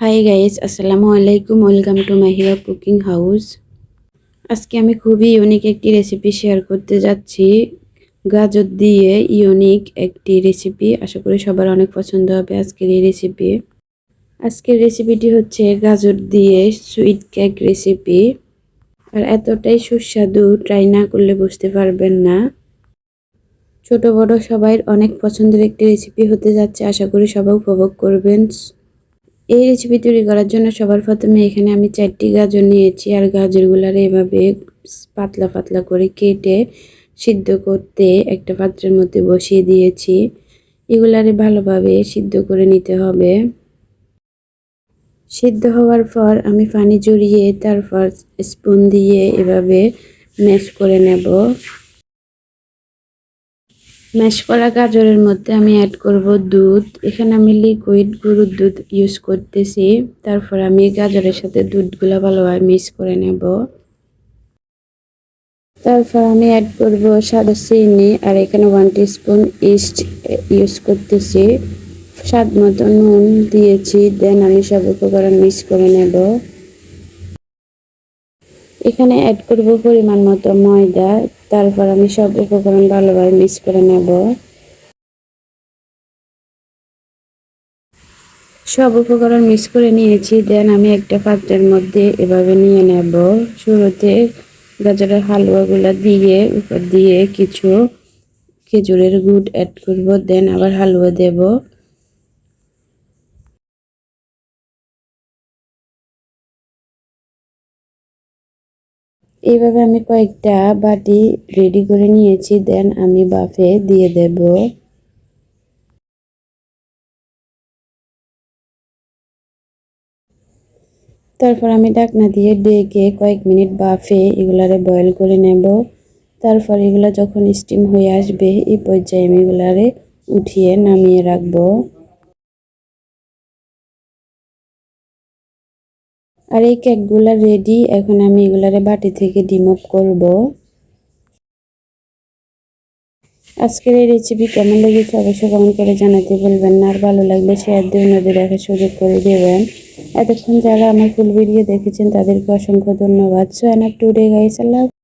High guys আসসালামু আলাইকুম welcome to my Hiya cooking house আজকে আমি খুবই ইউনিক একটি রেসিপি শেয়ার করতে যাচ্ছি। গাজর দিয়ে ইউনিক একটি রেসিপি আশা করি সবার অনেক পছন্দ হবে আজকের এই রেসিপি আজকের রেসিপিটি হচ্ছে গাজর দিয়ে সুইট কেক রেসিপি আর এতটাই সুস্বাদু ট্রাই না করলে বুঝতে পারবেন না। ছোট বড় সবাই অনেক পছন্দের একটি রেসিপি হতে যাচ্ছে। আশা করি সবাই উপভোগ করবেন। এই রেসিপি তৈরি করার জন্য সবার প্রথমে এখানে আমি চারটি গাজর নিয়েছি আর গাজরগুলার এভাবে পাতলা পাতলা করে কেটে সিদ্ধ করতে একটা পাত্রের মধ্যে বসিয়ে দিয়েছি। এগুলারে ভালোভাবে সিদ্ধ করে নিতে হবে। সিদ্ধ হওয়ার পর আমি পানি জড়িয়ে তারপর স্পুন দিয়ে এভাবে ম্যাশ করে নেব। ম্যাশ করা গাজরের মধ্যে আমি অ্যাড করব দুধ। এখানে আমি লিকুইড গরুর দুধ ইউজ করতেছি। তারপর আমি গাজরের সাথে দুধগুলো ভালোভাবে মিক্স করে নেব। তারপর আমি অ্যাড করব সাদা চিনি আর এখানে ওয়ান স্পুন ইস্ট ইউজ করতেছি। স্বাদ মতো নুন দিয়েছি দেন আমি সব উপকরণ মিক্স করে নেব। এখানে অ্যাড করব পরিমাণ মতো ময়দা, তারপর আমি সব উপকরণ ভালোভাবে মিক্স করে নেব। সব উপকরণ মিক্স করে নিয়েছি দেন আমি একটা পাত্রের মধ্যে এভাবে নিয়ে নেব। শুরুতে গাজরের হালুয়াগুলো দিয়ে, উপর দিয়ে কিছু খেজুরের গুড় অ্যাড করব দেন আবার হালুয়া দেব। এইভাবে আমি কয়েকটা বাটি রেডি করে নিয়েছি দেন আমি বাফে দিয়ে দেব। তারপর আমি ডাকনা দিয়ে ডেকে কয়েক মিনিট বাফে, এগুলারে বয়েল করে নেব। তারপর এগুলো যখন স্টিম হয়ে আসবে, এই পর্যায়ে আমি এগুলারে উঠিয়ে নামিয়ে রাখব। আর এই কেকগুলো রেডি এখন আমি এগুলারে বাটি থেকে ডিমপ করব। আজকের এই রেসিপি কেমন লেগেছে অবশ্যই কমেন্ট করে জানাতে বলবেন না, আর ভালো লাগলে শেয়ার দিয়ে অন্যদের দেখার সুযোগ করে দেবেন। এতক্ষণ যারা আমার ফুল ভিডিও দেখেছেন, তাদেরকে অসংখ্য ধন্যবাদ। সো আপ টুডে গাইস আল্লাহ